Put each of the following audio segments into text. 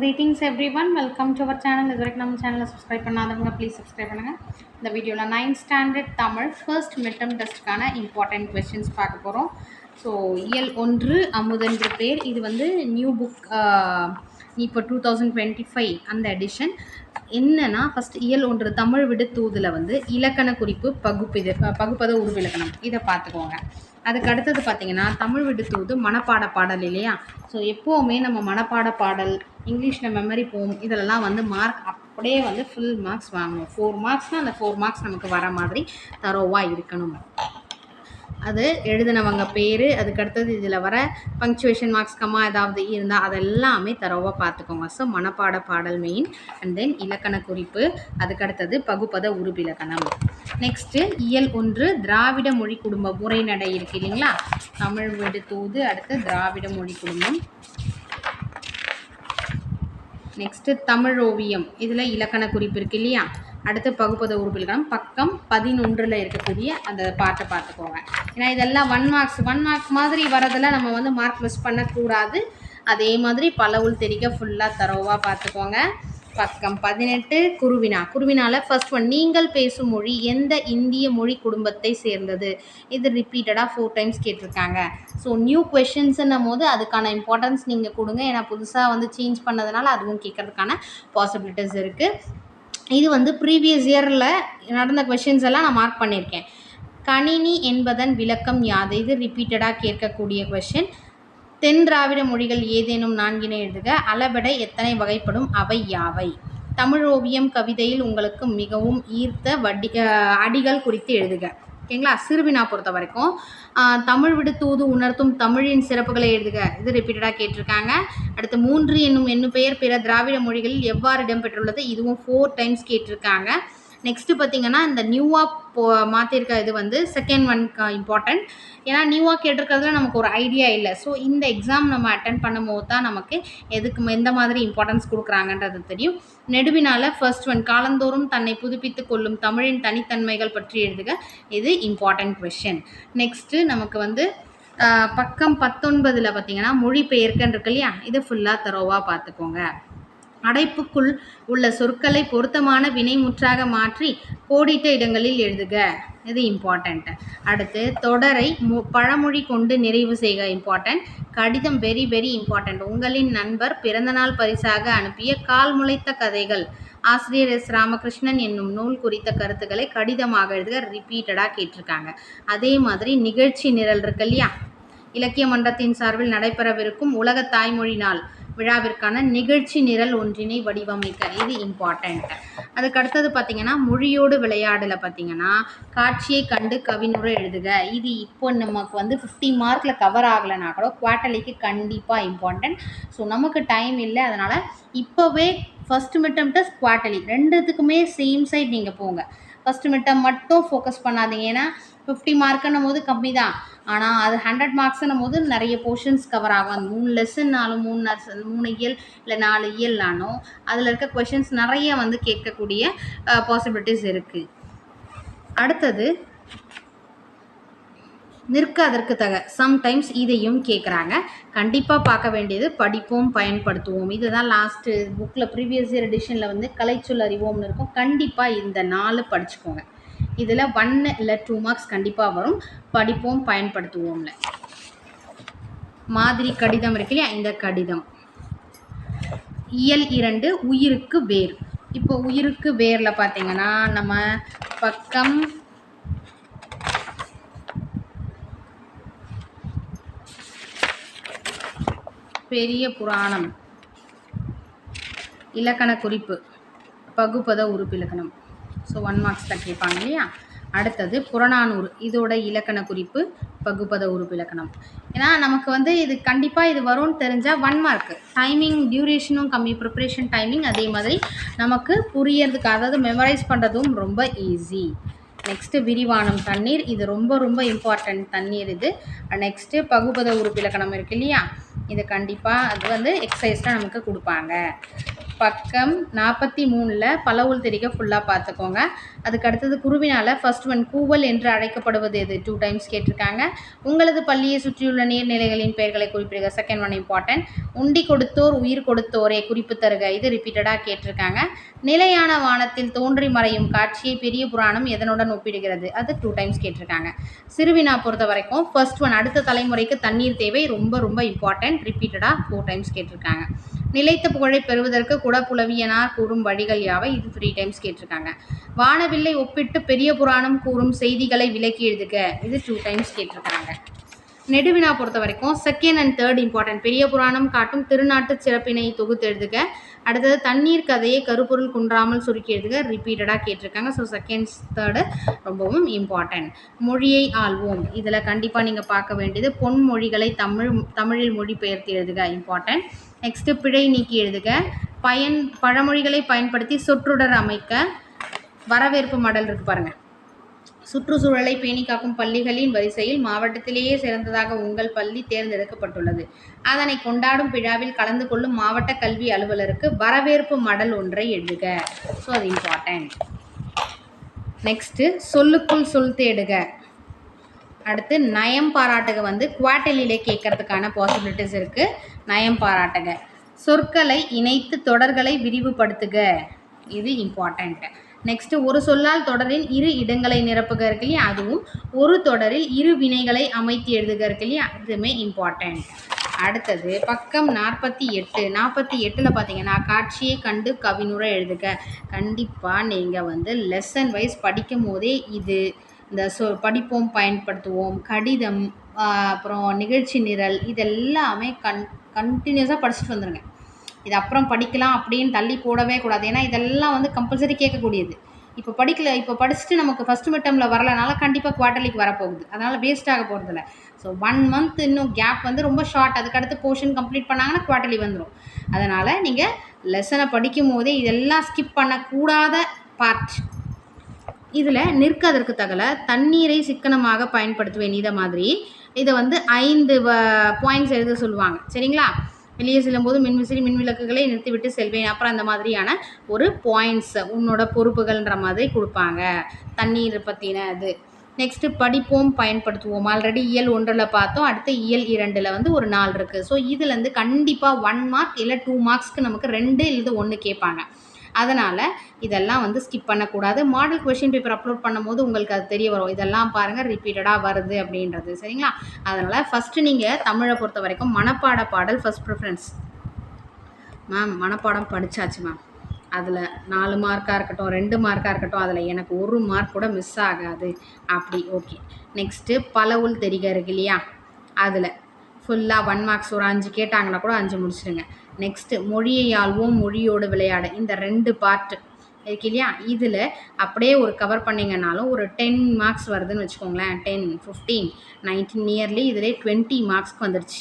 Greetings everyone welcome to our channel இது வரைக்கும் நம்ம சேனலை சப்ஸ்கிரைப் பண்ணாதவங்க ப்ளீஸ் சப்ஸ்கிரைப் பண்ணுங்கள் இந்த வீடியோவில் ninth standard Tamil first midterm டெஸ்ட்டுக்கான important questions பார்க்க போகிறோம் ஸோ இயல் ஒன்று அமுதன்ற பேர் இது வந்து நியூ புக் இப்போ டூ தௌசண்ட் டுவெண்ட்டி ஃபைவ் அந்த எடிஷன் என்னன்னா ஃபஸ்ட் இயல் ஒன்று தமிழ் விடு தூதில் வந்து இலக்கண குறிப்பு பகுப்பிது பகுப்பத உருவிலக்கணம். இதை பார்த்துக்கோங்க. அதுக்கு அடுத்தது பார்த்தீங்கன்னா தமிழ் விடு மனப்பாட பாடல் இல்லையா? ஸோ எப்போவுமே நம்ம மனப்பாட பாடல் இங்கிலீஷில் மெமரி போம் இதெல்லாம் வந்து மார்க் அப்படியே வந்து ஃபுல் மார்க்ஸ் வாங்கணும் ஃபோர் மார்க்ஸ்னால் அந்த ஃபோர் மார்க்ஸ் நமக்கு வர மாதிரி தரோவாக இருக்கணும். அது எழுதினவங்க பேர் அதுக்கு அடுத்தது இதில் வர பங்க்சுவேஷன் மார்க்ஸ் கம்மா ஏதாவது இருந்தால் அதெல்லாமே தரவாக பார்த்துக்கோங்க ஸோ மனப்பாட பாடல் மெயின் அண்ட் தென் இலக்கண குறிப்பு அதுக்கடுத்தது பகுப்பத உருபிலக்கணம். நெக்ஸ்ட்டு இயல் ஒன்று திராவிட மொழி குடும்ப உரைநடை இருக்கு இல்லைங்களா? தமிழ் வீடு தூது அடுத்து திராவிட மொழி குடும்பம். நெக்ஸ்ட்டு தமிழ் ஓவியம். இதில் இலக்கண குறிப்பு இருக்கு இல்லையா? அடுத்து பகுப்பத உறுப்பில்கணம் பக்கம் பதினொன்றில் இருக்கக்கூடிய அந்த பாட்டை பார்த்துக்கோங்க. ஏன்னா இதெல்லாம் ஒன் மார்க்ஸ் ஒன் மார்க் மாதிரி வரதெல்லாம் நம்ம வந்து மார்க் மிஸ் பண்ணக்கூடாது. அதே மாதிரி பல உள் தெரிக்க ஃபுல்லாக தரோவாக பார்த்துக்கோங்க. பக்கம் பதினெட்டு குருவினா. குருவினால ஃபர்ஸ்ட் ஒன் நீங்கள் பேசும் மொழி எந்த இந்திய மொழி குடும்பத்தை சேர்ந்தது? இது ரிப்பீட்டடாக ஃபோர் டைம்ஸ் கேட்டிருக்காங்க. ஸோ நியூ கொஷின்ஸுன்னும் போது அதுக்கான இம்பார்ட்டன்ஸ் நீங்கள் கொடுங்க. ஏன்னா புதுசாக வந்து சேஞ்ச் பண்ணதுனால அதுவும் கேட்கறதுக்கான பாசிபிலிட்டிஸ் இருக்குது இது வந்து ப்ரீவியஸ் இயரில் நடந்த கொஷின்ஸ் எல்லாம் நான் மார்க் பண்ணியிருக்கேன். கணினி என்பதன் விளக்கம் யாது? இது ரிப்பீட்டடாக கேட்கக்கூடிய கொஷின் தென் திராவிட மொழிகள் ஏதேனும் நான்கினை எழுதுக. அளபெடை எத்தனை வகைப்படும்? அவை யாவை? தமிழ் ஓவியம் கவிதையில் உங்களுக்கு மிகவும் ஈர்த்த வடி அடிகள் குறித்து எழுதுக. ஓகேங்களா? சிறுவினா பொறுத்த வரைக்கும். தமிழ் விடு தூது உணர்த்தும் தமிழின் சிறப்புகளை எழுதுக. இது ரிப்பீட்டடாக கேட்டிருக்காங்க. அடுத்து மூன்று என்னும் என்னும் பெயர் பிற திராவிட மொழிகளில் எவ்வாறு இடம்பெற்றுள்ளது? இதுவும் ஃபோர் டைம்ஸ் கேட்டிருக்காங்க. நெக்ஸ்ட்டு பார்த்தீங்கன்னா இந்த நியூவாக போ மாற்றிருக்க இது வந்து செகண்ட் ஒன் இம்பார்ட்டன்ட் ஏன்னா நியூவாக கேட்டிருக்கிறதுல நமக்கு ஒரு ஐடியா இல்லை. ஸோ இந்த எக்ஸாம் நம்ம அட்டன் பண்ணும்போது தான் நமக்கு எதுக்கு எந்த மாதிரி இம்பார்ட்டன்ஸ் கொடுக்குறாங்கன்றது தெரியும். நெடுவினால் ஃபர்ஸ்ட் ஒன் காலந்தோறும் தன்னை புதுப்பித்து கொள்ளும் தமிழின் தனித்தன்மைகள் பற்றி எழுதுக. இது இம்பார்ட்டன்ட் கொஷின் நெக்ஸ்ட்டு நமக்கு வந்து பக்கம் பத்தொன்பதில் பார்த்தீங்கன்னா மொழிபெயர்க்கன்னு இருக்கு இல்லையா? இது ஃபுல்லாக தரோவாக பார்த்துக்கோங்க. அடைப்புக்குள் உள்ள சொற்களை பொருத்தமான வினைமுற்றாக மாற்றி கோடிட்ட இடங்களில் எழுதுக. இது இம்பார்ட்டண்ட் அடுத்து தொடரை மு பழமொழி கொண்டு நிறைவு செய்க. இம்பார்ட்டன்ட் கடிதம் வெரி வெரி இம்பார்ட்டன்ட் உங்களின் நண்பர் பிறந்தநாள் பரிசாக அனுப்பிய கால் முளைத்த கதைகள். ஆசிரியர் எஸ். ராமகிருஷ்ணன் என்னும் நூல் குறித்த கருத்துக்களை கடிதமாக எழுதுக. ரிப்பீட்டடாக கேட்டிருக்காங்க. அதே மாதிரி நிகழ்ச்சி நிரல் இருக்கு இல்லையா? இலக்கிய மன்றத்தின் சார்பில் நடைபெறவிருக்கும் உலக தாய்மொழி நாள். விழாவிற்கான நிகழ்ச்சி நிரல் ஒன்றினை வடிவமைக்க இது இம்பார்ட்டண்ட் அதுக்கு அடுத்தது பார்த்தீங்கன்னா மொழியோடு விளையாடல பார்த்தீங்கன்னா காட்சியை கண்டு கவினுரை எழுதுக. இது இப்போ நமக்கு வந்து ஃபிஃப்டி மார்க்கில் கவர் ஆகலைனா கூட குவார்ட்டலிக்கு கண்டிப்பாக இம்பார்ட்டன்ட் ஸோ நமக்கு டைம் இல்லை. அதனால் இப்போவே ஃபஸ்ட் மிட்டம் டெஸ்ட் குவார்ட்டலி ரெண்டுத்துக்குமே சேம் சைட் நீங்கள் போங்க. ஃபஸ்ட் மிட்டம் மட்டும் ஃபோக்கஸ் பண்ணாதீங்க. ஏன்னா ஃபிஃப்டி மார்க்குன்னும் போது கம்மி தான் ஆனால் அது ஹண்ட்ரட் மார்க்ஸ்னும் போது நிறைய போர்ஷன்ஸ் கவர் ஆகும் அந்த மூணு லெசன்னாலும் மூணு நர்ஸ் மூணு இயல் இல்லை நாலு இயல்னாலும் அதில் இருக்க கொஷின்ஸ் நிறைய வந்து கேட்கக்கூடிய பாசிபிலிட்டிஸ் இருக்குது அடுத்தது நிற்க அதற்கு தக. சம்டைம்ஸ் இதையும் கேட்குறாங்க கண்டிப்பாக பார்க்க வேண்டியது படிப்போம் பயன்படுத்துவோம். இதுதான் லாஸ்ட்டு புக்கில் ப்ரீவியஸ் இயர் எடிஷனில் வந்து கலைச்சொல் அறிவோம்னு இருக்கும். கண்டிப்பாக இந்த நாலு படிச்சுக்கோங்க. இதில் ஒன் இல்லை டூ மார்க்ஸ் கண்டிப்பாக வரும். படிப்போம் பயன்படுத்துவோம்ல. மாதிரி கடிதம் இருக்கு இல்லையா? இந்த கடிதம். இயல் இரண்டு உயிருக்கு வேர் இப்போ உயிருக்கு வேரில் பார்த்தீங்கன்னா நம்ம பக்கம் பெரிய புராணம். இலக்கண குறிப்பு. பகுப்பத உறுப்பு இலக்கணம். ஸோ ஒன் மார்க்ஸ் தான் கேட்பாங்க இல்லையா? அடுத்தது புறநானூறு இதோட இலக்கண குறிப்பு பகுப்பத உறுப்பு இலக்கணம். ஏன்னா நமக்கு வந்து இது கண்டிப்பாக இது வரும்னு தெரிஞ்சால் ஒன் மார்க் டைமிங் டியூரேஷனும் கம்மி ப்ரிப்ரேஷன் டைமிங் அதே மாதிரி நமக்கு புரியறதுக்கு அதாவது மெமரைஸ் பண்ணுறதும் ரொம்ப ஈஸி நெக்ஸ்ட்டு விரிவானம் தண்ணீர். இது ரொம்ப ரொம்ப இம்பார்ட்டன்ட் தண்ணீர் இது. நெக்ஸ்ட்டு பகுபத உறுப்பு இலக்கணம் இருக்கு இல்லையா? இது கண்டிப்பாக அது வந்து எக்ஸசைஸில் நமக்கு கொடுப்பாங்க. பக்கம் நாற்பத்தி மூணில் பலவுள் தெரிக ஃபுல்லாக பார்த்துக்கோங்க அதுக்கு அடுத்தது குருவினால் ஃபர்ஸ்ட் ஒன் கூவல் என்று அழைக்கப்படுவது எது? டூ டைம்ஸ் கேட்டிருக்காங்க. உங்களது பள்ளியை சுற்றியுள்ள நீர்நிலைகளின் பெயர்களை குறிப்பிடுக. செகண்ட் ஒன் இம்பார்ட்டன்ட் உண்டி கொடுத்தோர் உயிர் கொடுத்தோரே குறிப்பு தருக. இது ரிப்பீட்டடாக கேட்டிருக்காங்க. நிலையான வானத்தில் தோன்றி மறையும் காட்சியை பெரிய புராணம் எதனுடன் ஒப்பிடுகிறது? அது டூ டைம்ஸ் கேட்டிருக்காங்க. சிறுவினா பொறுத்த வரைக்கும் ஃபர்ஸ்ட் ஒன் அடுத்த தலைமுறைக்கு தண்ணீர் தேவை. ரொம்ப ரொம்ப இம்பார்ட்டன்ட் ரிப்பீட்டடாக ஃபோர் டைம்ஸ் கேட்டிருக்காங்க. நிலைத்த புகழை பெறுவதற்கு குடப்புலவியனார் கூறும் வழிகள் யாவை? இது த்ரீ டைம்ஸ் கேட்டிருக்காங்க. வானவில்லை ஒப்பிட்டு பெரிய புராணம் கூறும் செய்திகளை விலக்கி எழுதுக. இது டூ டைம்ஸ் கேட்டிருக்காங்க. நெடுவினா பொறுத்த வரைக்கும் செகண்ட் அண்ட் தேர்ட் இம்பார்ட்டன்ட் பெரிய புராணம் காட்டும் திருநாட்டு சிறப்பினை தொகுத்து எழுதுக. அடுத்தது தண்ணீர் கதையை கருப்பொருள் குன்றாமல் சுருக்கி எழுதுக. ரிப்பீட்டடாக கேட்டிருக்காங்க. ஸோ செகண்ட் தேர்டு ரொம்பவும் இம்பார்ட்டன்ட் மொழியை ஆள்வோம். இதில் கண்டிப்பாக நீங்கள் பார்க்க வேண்டியது பொன்மொழிகளை தமிழ் தமிழில் மொழிபெயர்த்து எழுதுக. இம்பார்ட்டன்ட் நெக்ஸ்ட்டு பிழை நீக்கி எழுதுக. பயன் பழமொழிகளை பயன்படுத்தி சொற்றொடர் அமைக்க வரவேற்பு மடல் இருக்கு பாருங்கள் சுற்றுச்சூழலை பேணி காக்கும் பள்ளிகளின் வரிசையில் மாவட்டத்திலேயே சிறந்ததாக உங்கள் பள்ளி தேர்ந்தெடுக்கப்பட்டுள்ளது. அதனை கொண்டாடும் விழாவில் கலந்து கொள்ளும் மாவட்ட கல்வி அலுவலருக்கு வரவேற்பு மடல் ஒன்றை எழுதுக ஸோ அது இம்பார்ட்டன்ட் நெக்ஸ்ட்டு சொல்லுக்குள் சொல் தேடுக. அடுத்து நயம் பாராட்டுக வந்து குவார்டலிலே கேட்கறதுக்கான பாசிபிலிட்டிஸ் இருக்குது நயம் பாராட்டுக. சொற்களை இணைத்து தொடர்களை விரிவுபடுத்துக. இது இம்பார்ட்டண்ட்டு நெக்ஸ்ட் ஒரு சொல்லால் தொடரின் இரு இடங்களை நிரப்புக இருக்கு இல்லையா அதுவும் ஒரு தொடரில் இரு வினைகளை அமைத்து எழுதுக இருக்கு இல்லையா இதுவுமே இம்பார்ட்டண்ட் அடுத்தது பக்கம் நாற்பத்தி எட்டு நாற்பத்தி எட்டில் பார்த்தீங்கன்னா காட்சியை கண்டு கவினுரை எழுதுக. கண்டிப்பாக நீங்கள் வந்து லெசன் வைஸ் படிக்கும் போதே இது இந்த சொ படிப்போம் பயன்படுத்துவோம். கடிதம் அப்புறம் நிகழ்ச்சி நிரல் இதெல்லாமே கன் கண்டினியூஸாக படிச்சுட்டு வந்துடுங்க இது அப்புறம் படிக்கலாம் அப்படின்னு தள்ளி போடவே கூடாது. ஏன்னா இதெல்லாம் வந்து கம்பல்சரி கேட்கக்கூடியது. இப்போ படிக்கல இப்போ படிச்சுட்டு நமக்கு ஃபஸ்ட்டு மிட்டமில் வரலனால கண்டிப்பாக குவார்டர்லிக்கு வரப்போகுது. அதனால் வேஸ்ட் ஆக போகிறதில்ல ஸோ ஒன் மந்த் இன்னும் கேப் வந்து ரொம்ப ஷார்ட் அதுக்கடுத்து போர்ஷன் கம்ப்ளீட் பண்ணாங்கன்னா குவார்டர்லி வந்துடும் அதனால் நீங்கள் லெசனை படிக்கும் போதே இதெல்லாம் ஸ்கிப் பண்ணக்கூடாத பார்ட் இதில் நிற்கதற்கு தகல தண்ணீரை சிக்கனமாக பயன்படுத்துவேன் இதை மாதிரி. இதை வந்து ஐந்து பாயிண்ட்ஸ் எழுத சொல்லுவாங்க. சரிங்களா? வெளியே செல்லும்போது மின்விசிறி மின்விளக்குகளை நிறுத்திவிட்டு செல்வேன். அப்புறம் அந்த மாதிரியான ஒரு பாயிண்ட்ஸ் உன்னோட பொறுப்புகள்ன்ற மாதிரி கொடுப்பாங்க. தண்ணீர் பற்றின இது. நெக்ஸ்ட்டு படிப்போம் பயன்படுத்துவோம். ஆல்ரெடி இயல் ஒன்றில் பார்த்தோம். அடுத்து இயல் இரண்டில் வந்து ஒரு நாள் இருக்குது ஸோ இதுலேருந்து கண்டிப்பாக ஒன் மார்க் இல்லை டூ மார்க்ஸ்க்கு நமக்கு ரெண்டு இல்லை ஒன்று கேட்பாங்க. அதனால் இதெல்லாம் வந்து ஸ்கிப் பண்ணக்கூடாது. மாடல் கொஷின் பேப்பர் அப்லோட் பண்ணும்போது உங்களுக்கு அது தெரிய வரும். இதெல்லாம் பாருங்கள் ரிப்பீட்டடாக வருது அப்படின்றது. சரிங்களா? அதனால் ஃபஸ்ட்டு நீங்கள் தமிழை பொறுத்த வரைக்கும் மனப்பாட பாடல் ஃபஸ்ட் ப்ரிஃபரன்ஸ் மேம் மனப்பாடம் படித்தாச்சு மேம் அதில் நாலு மார்க்காக இருக்கட்டும் ரெண்டு மார்க்காக இருக்கட்டும் அதில் எனக்கு ஒரு மார்க் கூட மிஸ் ஆகாது. அப்படி ஓகே நெக்ஸ்ட்டு பலவுள் தெரிக இருக்கு இல்லையா? அதில் ஃபுல்லாக ஒன் மார்க்ஸ் ஒரு அஞ்சு கேட்டாங்கன்னா கூட அஞ்சு முடிச்சிடுங்க நெக்ஸ்ட்டு மொழியை ஆள்வோம் மொழியோடு விளையாட. இந்த ரெண்டு பார்ட் இருக்கு இல்லையா? இதில் அப்படியே ஒரு கவர் பண்ணிங்கனாலும் ஒரு டென் மார்க்ஸ் வருதுன்னு வச்சுக்கோங்களேன். டென் ஃபிஃப்டீன் நைன்டீன் இயர்லி இதில் டுவெண்ட்டி மார்க்ஸ்க்கு வந்துடுச்சு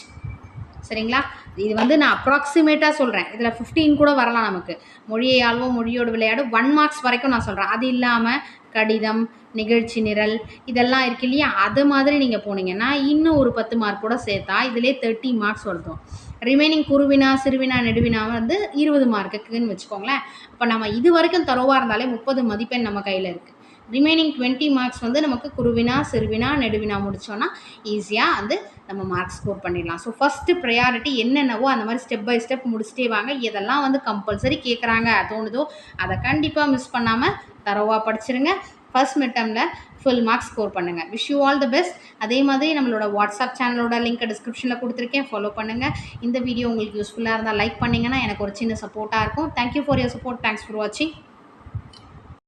சரிங்களா? இது வந்து நான் அப்ராக்சிமேட்டாக சொல்கிறேன் இதில் ஃபிஃப்டீன் கூட வரலாம் நமக்கு. மொழியை ஆள்வோம் மொழியோடு விளையாடு. ஒன் மார்க்ஸ் வரைக்கும் நான் சொல்கிறேன் அது இல்லாமல் கடிதம் நிகழ்ச்சி நிரல் இதெல்லாம் இருக்கு இல்லையா? அது மாதிரி நீங்கள் போனீங்கன்னா இன்னும் ஒரு பத்து மார்க் கூட சேர்த்தா இதிலே தேர்ட்டி மார்க்ஸ் வருதும். ரிமைனிங் குருவினா சிறுவினா நெடுவினா வந்து இருபது மார்க்குக்குன்னு வச்சுக்கோங்களேன். அப்போ நம்ம இது வரைக்கும் தரோவாக இருந்தாலே முப்பது மதிப்பெண் நம்ம கையில் இருக்குது ரிமைனிங் டுவெண்ட்டி மார்க்ஸ் வந்து நமக்கு குருவினா சிறுவினா நெடுவினா முடித்தோன்னா ஈஸியாக வந்து நம்ம மார்க் ஸ்கோர் பண்ணிடலாம். ஸோ ஃபஸ்ட்டு ப்ரையாரிட்டி என்னென்னவோ அந்த மாதிரி ஸ்டெப் பை ஸ்டெப் முடிச்சுட்டே வாங்க. இதெல்லாம் வந்து கம்பல்சரி கேட்குறாங்க தோணுதோ அதை கண்டிப்பாக மிஸ் பண்ணாமல் தரவாக படிச்சிருங்க. ஃபர்ஸ்ட் மிட்டமில் ஃபுல் மார்க்ஸ் ஸ்கோர் பண்ணுங்கள் wish you all the best அதே மாதிரி நம்மளோட வாட்ஸ்அப் சேனலோட லிங்க் டிஸ்கிரிப்ஷனில் கொடுத்துருக்கேன். ஃபாலோ பண்ணுங்கள் இந்த வீடியோ உங்களுக்கு யூஸ்ஃபுல்லாக இருந்தால் லைக் பண்ணிங்கன்னா எனக்கு ஒரு சின்ன சப்போர்ட்டாக இருக்கும். Thank you for your support thanks for வாட்சிங்